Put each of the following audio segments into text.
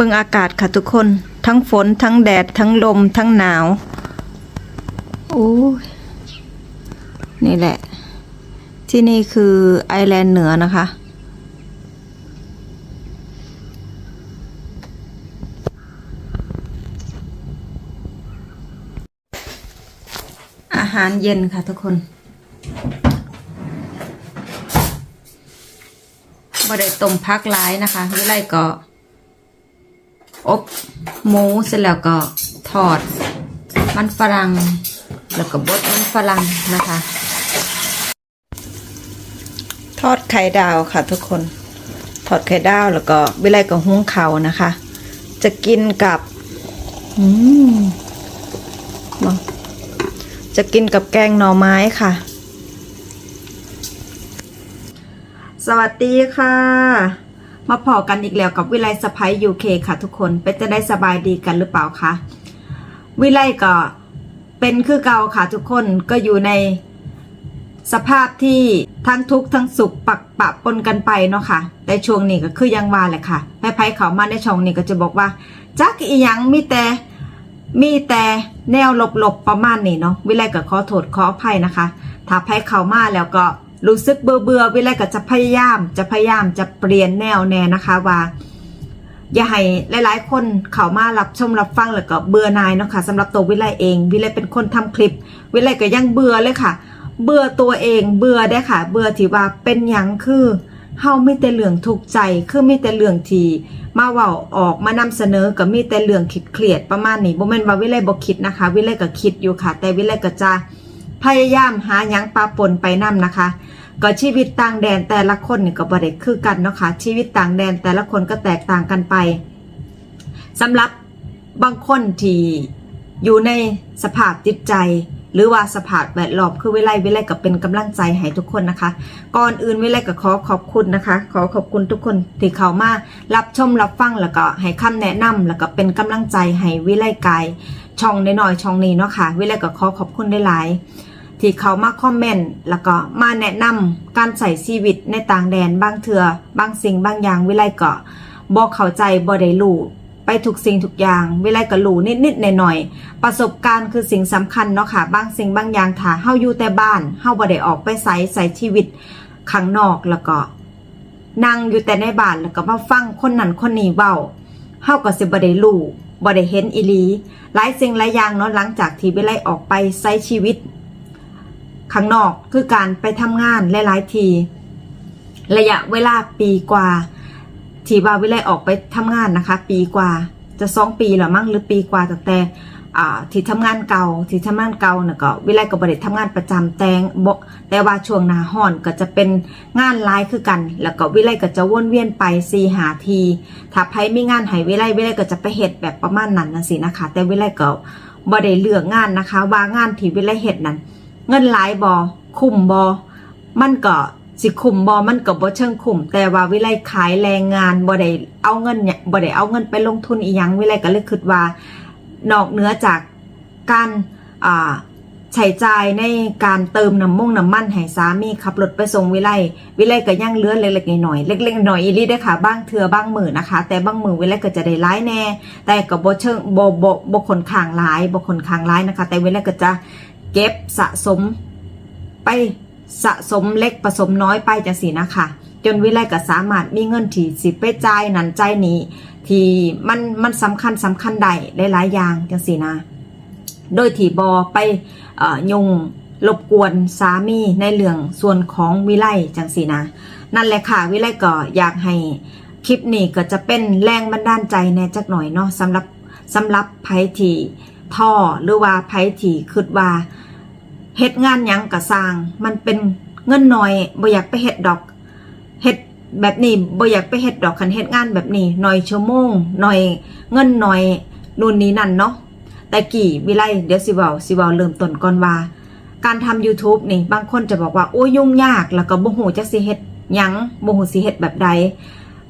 เบิ่งอากาศค่ะทุกคน ทั้งฝนทั้งแดด ทั้งลม ทั้งหนาวโอ้ยนี่แหละ ที่นี่คือไอแลนด์เหนือนะคะ อาหารเย็นค่ะทุกคนบ่ได้ต้มพักร้ายนะคะวิไลก็ อบหมูเสร็จแล้วก็ทอด มันฝรั่งแล้วก็บดมันฝรั่งนะคะ ทอดไข่ดาวค่ะทุกคน ทอดไข่ดาวแล้วก็วิไลก็หุงเขานะคะ จะกินกับอืมจะกินกับแกงหน่อไม้ค่ะ สวัสดีค่ะ มาพอกันอีกแล้วกับวิไลสะพ้ายยูเคค่ะทุกคนเป็นจะได้สบายดีกันหรือเปล่าคะวิไลก็เป็นคือเก่าค่ะทุกคนก็อยู่ในสภาพที่ทั้งทุกข์ทั้งสุขปักปะปนกันไปเนาะค่ะ แต่ช่วงนี้ก็คือยังว่าแหละค่ะไพ่ๆเขามาในช่องนี้ก็จะบอกว่าจักอีหยังมีแต่มีแต่แนวหลบๆประมาณนี้เนาะวิไลก็ขอโทษขออภัยนะคะ ถ้าไพ่เขามาแล้วก็ รู้สึกเบื่อเบื่อวิไลก็จะพยายาม จะพยายามจะเปลี่ยนแนวแน่นะคะว่าอย่าให้หลายๆ คนเข้ามารับชมรับฟังแล้วก็เบื่อนายเนาะค่ะสำหรับตัววิไลเอง วิไลเป็นคนทำคลิป วิไลก็ยังเบื่อเลยค่ะ เบื่อตัวเองเบื่อได้ค่ะ เบื่อที่ว่าเป็นหยังคือเฮาไม่แต่เรื่องทุกใจคือไมีแต่เรื่องทีมาเว้าออกมานำเสนอก็มีแต่เรื่องคิดเครียดประมาณนี้บ่แม่นว่าวิไลบ่คิดนะคะ วิไลก็คิดอยู่ค่ะ แต่วิไลก็จะ พยายามหาหยังปลาปนไปนํนะคะ ก็ชีวิตต่างแดนแต่ละคนนี่ก็บ่ได้คือกันเนาะค่ะชีวิตต่างแดนแต่ละคนก็แตกต่างกันไปสำหรับบางคนที่อยู่ในสภาพจิตใจ หรือว่าสภาพแวดล้อมคือวิไลวิไลก็เป็นกำลังใจให้ทุกคนนะคะ ก่อนอื่นวิไลก็ขอขอบคุณนะคะ ขอขอบคุณทุกคนที่เข้ามารับชมรับฟังแล้วก็ให้คำแนะนำแล้วก็เป็นกำลังใจให้วิไลกายช่องน้อยๆช่องนี้เนาะค่ะวิไลก็ขอขอบคุณได้หลายที่เขามาคอมเมนต์แล้วก็มาแนะนำการใส่ชีวิตในต่างแดนบางเถือบางสิ่งบางอย่างวิไลก็บอกเข้าใจบ่ได้รู้ ไปทุกสิ่งทุกอย่าง เวิไลก็รู้นิดๆหน่อยๆประสบการณ์คือสิ่งสำคัญเนาะค่ะบางสิ่งบางอย่างถ้าเฮาอยู่แต่บ้านเฮาบ่ได้ออกไปใส่ใส่ชีวิตข้างนอกแล้วก็นั่งอยู่แต่ในบ้านแล้วก็มาฟังคนนั้นคนนี้เว้าเฮาก็สิบ่ได้รู้บ่ได้เห็นอีหลี หลายสิ่งหลายอย่างเนาะหลังจากที่วิไลออกไปใช้ชีวิตข้างนอกคือการไปทำงานหลายๆที ระยะเวลาปีกว่า ที่ว่าวิไลออกไปทำงานนะคะ ปีกว่าจะสองปีหรือมั้งหรือปีกว่าตั้งแต่ที่ทำงานเก่าที่ทำงานเก่าน่ะก็วิไลก็บบริษัททำงานประจำแต่งบ่แต่ว่าช่วงหนาห้อนก็จะเป็นงานหลายคือกัน แล้วก็วิไลก็จะวนเวียนไปซีหาทีถ้าไผมีงานให้วิไลวิไลก็จะไปเฮ็ดแบบประมาณนั้นนะสินะคะ แต่วิไลก็บ่ได้เลือกงานนะคะ ว่างานที่วิไลเฮ็ดนั้น เงินหลายบอคุ้มบอมันก็ สิคุมบอมันก็บ่เชิงคุม แต่ว่าวิไลขายแรงงานบ่ได้เอาเงินเนี่ยบ่ได้เอาเงินไปลงทุนอีหยังวิไลก็เลยคิดว่านอกเหนือจากการอ่าใช้จ่ายในการเติมน้ำมุ่งน้ำมันให้สามีขับรถไปส่งวิไลวิไลก็ยังเลือเล็กๆหน้อยๆเล็กๆหน้อยอีลีเด้ค่ะบ้างเถื่อบ้างมือนะคะ แต่บ้างมือวิไลก็จะได้ร้ายแน่ แต่ก็บ่เชิงบ่บ่บ่คนข้างร้ายบ่คนข้างร้ายนะคะ แต่วิไลก็จะเก็บสะสมไป สะสมเล็กผสมน้อยไปจังสีนะคะ จนวิไลก็สามารถมีเงินที่สิไปจ่ายนั่นจ่ายนี้ที่มันมันสำคัญสำคัญใดหลายๆอย่างจังสีนะ โดยที่บอไปเอ่อยงรบกวนสามีในเรื่องส่วนของวิไลจังสีนะ นั่นแหละค่ะวิไลก็อยากให้คลิปนี้ก็จะเป็นแรงบันดาลใจแน่จักหน่อยเนาะสำหรับสำหรับไผที่ท่อหรือว่าไผที่คิดว่า เฮ็ดงานยังกะสร้าง มันเป็นเงินหน้อยบ่อยากไปเฮ็ดดอกเฮ็ดแบบนี้บ่อยากไปเฮ็ดดอกคันเฮ็ดงานแบบนี้หน่อยชั่วโมงหน่อยเงินหน่อยนู่นนี่นั่นเนาะแต่กี่วิไลเดี๋ยวสิเว้าสิเว้าเริ่มต้นก่อนว่า การทำ YouTube นี่บางคนจะบอกว่าโอ้ยยุ่งยากแล้วก็บ่ฮู้จักสิเฮ็ดหยังบ่ฮู้สิเฮ็ดแบบใด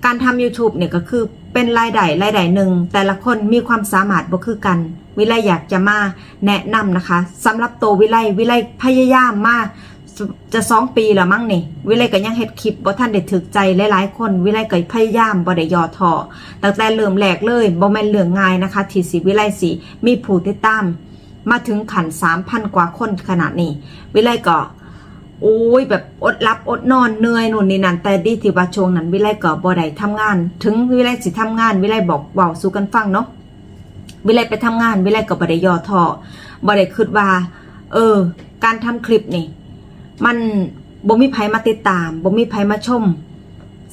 การทำ YouTube เนี่ยก็คือ เป็นรายได้รายได้หนึ่ง แต่ละคนมีความสามารถบ่คือกัน วิไลอยากจะมาแนะนำนะคะสำหรับตัววิไลวิไลพยายามมาจะจะสองปีแล้วมั้งนี่ วิไลก็ยังเฮ็ดคลิปบ่ท่านได้ถึกใจหลายๆคน วิไลก็พยายามบ่ได้ย่อท้อตั้งแต่เริ่มแรกเลยบ่แม่นเรื่องง่ายนะคะที่สิวิไลสิมีผู้ติดตามมาถึงขัน3,000กว่าคนขนาดนี้ วิไลก็ โอ้ยแบบอดรับอดนอนเหนื่อยนู่นนี่นั่นแต่ดีที่ว่าช่วงนั้นวิไลก็บ่ได้ทำงาน ถึงวิไลสิทำงาน วิไลบอกเว้าสู่กันฟังเนาะวิไลไปทำงาน วิไลก็บ่ได้ย่อท้อบ่ได้คิดว่า เออ การทำคลิปนี่ มันบ่มีไผมาติดตามบ่มีไผมาชม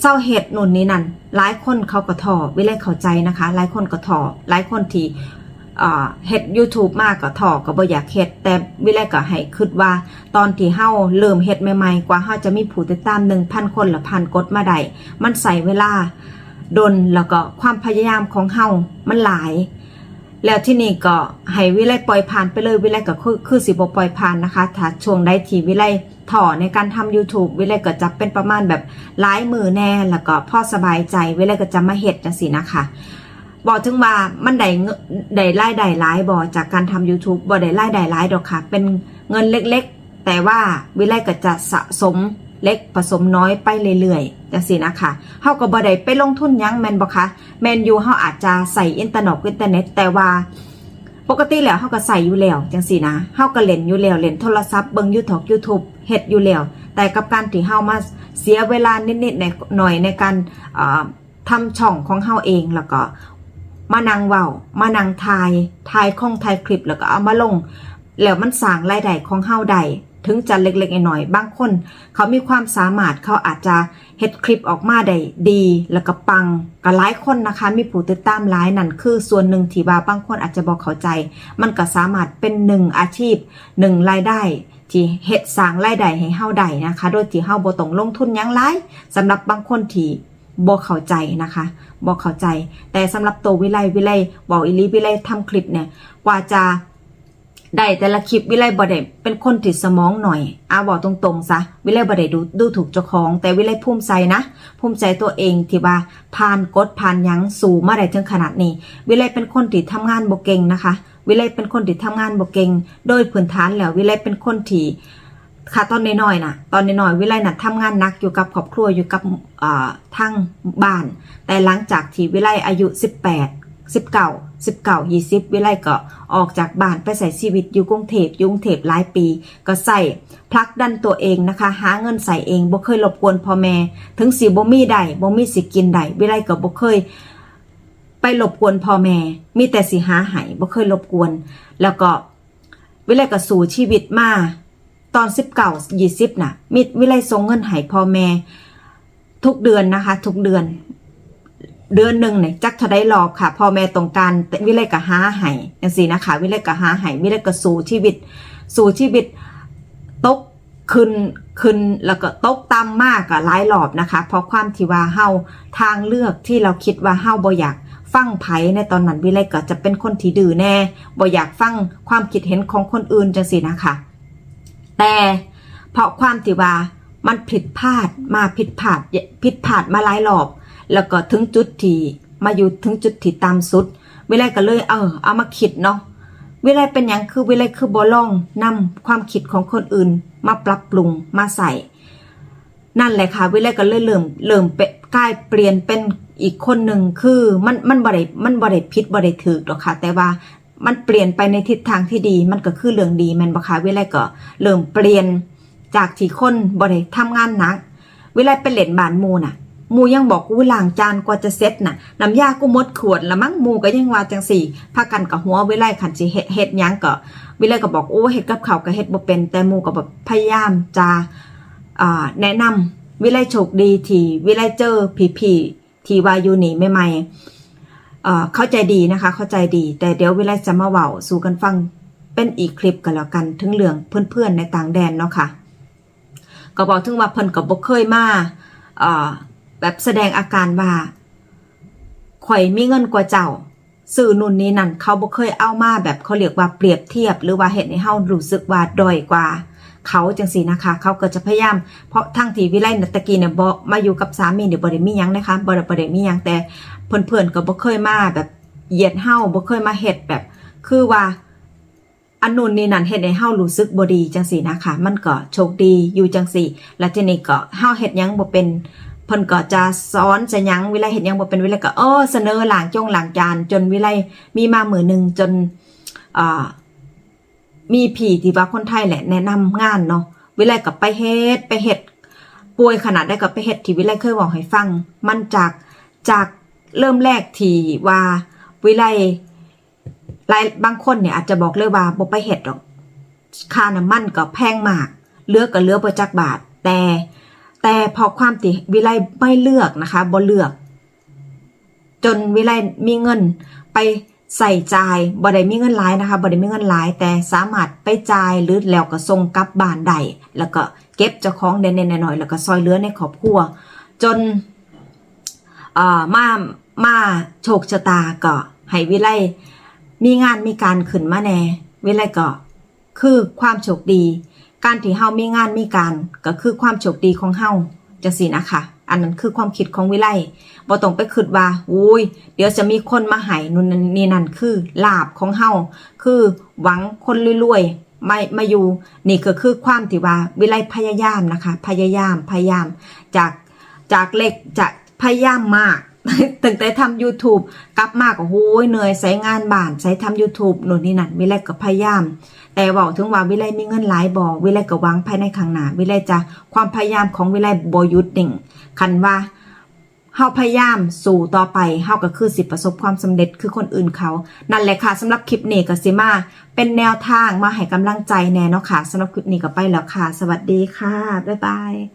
เศร้าเหตุนู่นนี่นั่นหลายคนเขาก็ท้อวิไลเข้าใจนะคะ หลายคนก็ท้อหลายคนที่ เฮ็ด YouTube มากก็ท้อก็บ่อยากเฮ็ดแต่วิไลก็ให้คิดว่า ตอนที่เฮาเริ่มเฮ็ดใหม่ๆกว่าเฮาจะมีผู้ติดตาม 1,000 คนหรือพันกดมาได้มันใส่เวลาดนแล้วก็ความพยายามของเฮามันหลาย แล้วที่นี่ก็ให้วิไลปล่อยผ่านไปเลยวิไลก็คือคือสิบปล่อยผ่านนะคะ ถ้าช่วงใดที่วิไลถ่อในการทำ YouTube วิไลก็จะเป็นประมาณแบบหลายมือแน่แล้วก็พ่อสบายใจวิไลก็จะมาเฮ็ดจังซี่นะคะ บอกถึงว่ามันได้ได้รายได้หลายบ่จากการทำ YouTube บ่ได้รายได้หลายดอกค่ะ เป็นเงินเล็กๆ แต่ว่าวิไลก็จะสะสมเล็กผสมน้อยไปเรื่อยๆจังซี่นะคะเฮาก็บ่ได้ไปลงทุนยังแมนบ่คะแมนยูเฮาอาจจะใส่อินเทอร์เน็ตอินเทอร์เน็ตแต่ว่าปกติแล้วเฮาก็ใส่อยู่แล้วจังซี่นะเฮาก็เล่นอยู่แล้วเล่นโทรศัพท์เบิ่ง YouTube YouTube เฮ็ดอยู่แล้วแต่กับการที่เฮามาเสียเวลานิดๆในหน่อยในการเอ่อทำช่องของเฮาเองแล้วก็ มานั่งเว้ามานั่งทายทายข้องทายคลิปแล้วก็เอามาลง แล้วมันสร้างรายได้ของเฮาได้ถึงจะเล็กๆหน่อยๆบางคน เขามีความสามารถเขาอาจจะเฮ็ดคลิปออกมาได้ดี แล้วก็ปังก็หลายคนนะคะ มีผู้ติดตามหลายนั่นคือส่วนหนึ่งที่ว่าบางคนอาจจะบอกเข้าใจ มันก็สามารถเป็นหนึ่งอาชีพหนึ่งรายได้ที่เฮ็ดสร้างรายได้ให้เฮาได้นะคะ โดยที่เฮาบ่ต้องลงทุนยังหลายสำหรับบางคนที่ บ่เข้าใจนะคะบ่เข้าใจ แต่สำหรับตัววิไลวิไลบอกอีหลีวิไลทำคลิปเนี่ยกว่าจะได้แต่ละคลิปวิไลบ่ได้เป็นคนติดสมองหน่อยอาบอกตรงๆซะวิไลบ่ได้ดูดูถูกเจ้าของ แต่วิไลภูมิใจนะ ภูมิใจตัวเองที่ว่าผ่านกฎผ่านยังสู่มาได้ถึงขนาดนี้ วิไลเป็นคนที่ทำงานบ่เก่งนะคะ วิไลเป็นคนที่ทำงานบ่เก่ง โดยพื้นฐานแล้ววิไลเป็นคนที่ ค่ะตอนน้อยๆน่ะตอนน้อยๆวิไลน่ะทำงานหนักอยู่กับครอบครัวอยู่กับเอ่อทางบ้าน แต่หลังจากที่วิไลอายุ 18 19 19 20 วิไลก็ออกจากบ้านไปใส่ชีวิตอยู่กรุงเทพยู่กรุงเทพหลายปี ก็ใส่พลักดันตัวเองนะคะ หาเงินใส่เองบ่เคยรบกวนพ่อแม่ ถึงสิบ่มีใดบ่มีสิกินใดวิไลก็บ่เคย ไปรบกวนพ่อแม่ มีแต่สิหาให้บ่เคยรบกวน แล้วก็วิไลก็สู่ชีวิตมา ตอน19 20น่ะมีวิไลส่งเงินให้พ่อแม่ ทุกเดือนนะคะ ทุกเดือน เดือนหนึ่งเนี่ยจักเท่าได้รอบค่ะพ่อแม่ตรงกันแต่วิไลก็หาให้จังซี่นะคะ วิไลก็หาให้วิไลก็สู่ชีวิต สู่ชีวิตตกขึ้นขึ้นแล้วก็ตกต่ำมากก็หลายรอบนะคะ เพราะความที่ว่าเฮาทางเลือกที่เราคิดว่าเฮาบ่อยากฟังไผในตอนนั้นวิไลก็จะเป็นคนที่ดื้อแน่บ่อยากฟังความคิดเห็นของคนอื่นจังซี่นะคะ แต่เพราะความที่ว่ามันผิดพลาดมาผิดพลาดผิดพลาดมาหลายรอบ แล้วก็ถึงจุดที่มาอยู่ถึงจุดที่ต่ำสุด วิไลก็เลยเออเอามาคิดเนาะวิไลเป็นอย่างคือวิไลคือบอลองนำความคิดของคนอื่น มาปรับปรุงมาใส่ นั่นแหละค่ะ วิไลก็เลยเริ่มเริ่มเปกลายเปลี่ยนเป็นอีกคนหนึ่งคือมันมันบ่ได้มันบ่ได้ผิดบ่ได้ถูกหรอกค่ะ แต่ว่า มันเปลี่ยนไปในทิศทางที่ดี มันก็คือเรื่องดีแมนบ่คะวิไลก็เริ่มเปลี่ยนจากที่คนบ่ได้ทำงานหนัก เวิไลไปเล่นบานมูน่ะมูยังบอกกูล้างจานกว่าจะเซ็ตน่ะน้ำยากูมดขวดละมั้งมูก็ยังว่าจังสี่พากันกับหัวเวิไลขันสิเฮ็ดเฮ็ดหยังก็เวิไลก็บอกโอ้เฮ็ดกับข้าวก็เฮ็ดบ่เป็น แต่มูก็แบบพยายามจะแนะนำวิไลโชคดีที่วิไลเจอพี่ๆที่วายูนี่ใหม่ๆเอ่ เข้าใจดีนะคะ เข้าใจดี แต่เดี๋ยวเวิไลจะมาเว้าสู่กันฟังเป็นอีกคลิปกันแล้วกันถึงเรื่องเพื่อนๆในต่างแดนเนาะค่ะก็บอกถึงว่าเพิ่นก็บ่เคยมาแบบแสดงอาการว่าข่อยมีเงินกว่าเจ้าสื่อนุ่นนี้นั่นเขาบ่เคยเอามาแบบเขาเรียกว่าเปรียบเทียบ หรือว่าเห็นให้เฮารู้สึกว่าด้อยกว่า เขาจังสีนะคะ เขาก็จะพยายาม เพราะทั้งที่วิไลนัตตะกี้เนี่ยบ่มาอยู่กับสามีเนี่ยบ่ได้มียังนะคะบ่ได้บ่ได้มียังแต่เพื่อนๆก็บ่เคยมาแบบเหยียดเฮาบ่เคยมาเฮ็ดแบบ คือว่าอันนู่นนี่นั่นเฮ็ดให้เฮารู้สึกบดีจังซี่นะคะ มันก็โชคดีอยู่จังซี่แล้วทีนี้ก็เฮาเฮ็ดยังบ่เป็นเพิ่นก็จะสอนจะยังวิไลเฮ็ดยังบ่เป็นวิไลก็เออเสนอหลางจงหลางจานจนวิไลมีมามือหนึ่งจนอ่า มีผีที่ว่าคนไทยแหละแนะนำงานเนาะวิไลก็ไปเฮ็ดไปเฮ็ดป่วยขนาดได้ก็ไปเฮ็ดที่วิไลเคยบอกให้ฟัง มันจากจากเริ่มแรกที่ว่าวิไลหลายบางคนเนี่ยอาจจะบอกเลยว่าบ่ไปเห็ดหรอกค่าน้ำมันก็แพงมากเลือกก็เลือกบ่จักบาท แต่แต่พอความติวิไลไม่เลือกนะคะบ่เลือก จนวิไลมีเงินไป ใส่จ่ายบ่ได้มีเงินหลายนะคะบ่ได้มีเงินหลาย แต่สามารถไปจ่ายหรือแล้วก็ส่งกลับบ้านได้แล้วก็เก็บเจ้าของเด่นๆหน่อยๆแล้วก็ซอยเลือในครอบครัว จนเอ่อมามาโชคชะตาก็ให้วิไลมีงานมีการขึ้นมาแน่วิไลก็คือความโชคดี การที่เฮามีงานมีการก็คือความโชคดีของเฮาจังซี่นะคะ อันนั้นคือความคิดของวิไลบ่ต้องไปคิดว่าอุ้ย เดี๋ยวจะมีคนมาให้นู่นนี่นั่นคือลาบของเฮาคือหวังคนรวยๆไม่มาอยู่ นี่ก็คือความที่ว่าวิไลพยายามนะคะ พยายามพยายามจากจากเล็กจะพยายามมาก ตั้งแต่ทำ YouTube กลับมากโอ้โหเหนื่อยใช้งานบ้านใช้ทำ YouTube หนูนนี่นั่นวิไลก็พยายาม แต่บอกถึงว่าวิไลมีเงินหลายบ่วิไลก็หวังภายในข้างหน้าวิไลจะความพยายามของวิไลบ่ยุดนิ่งคันว่าเฮาพยายามสู่ต่อไปเฮาก็คือสิประสบความสำเร็จคือคนอื่นเขา นั่นแหละค่ะสำหรับคลิปนี้ก็สิมา เป็นแนวทางมาให้กำลังใจแน่เนาะค่ะสำหรับคลิปนี้ก็ไปแล้วค่ะ สวัสดีค่ะ บ๊ายบาย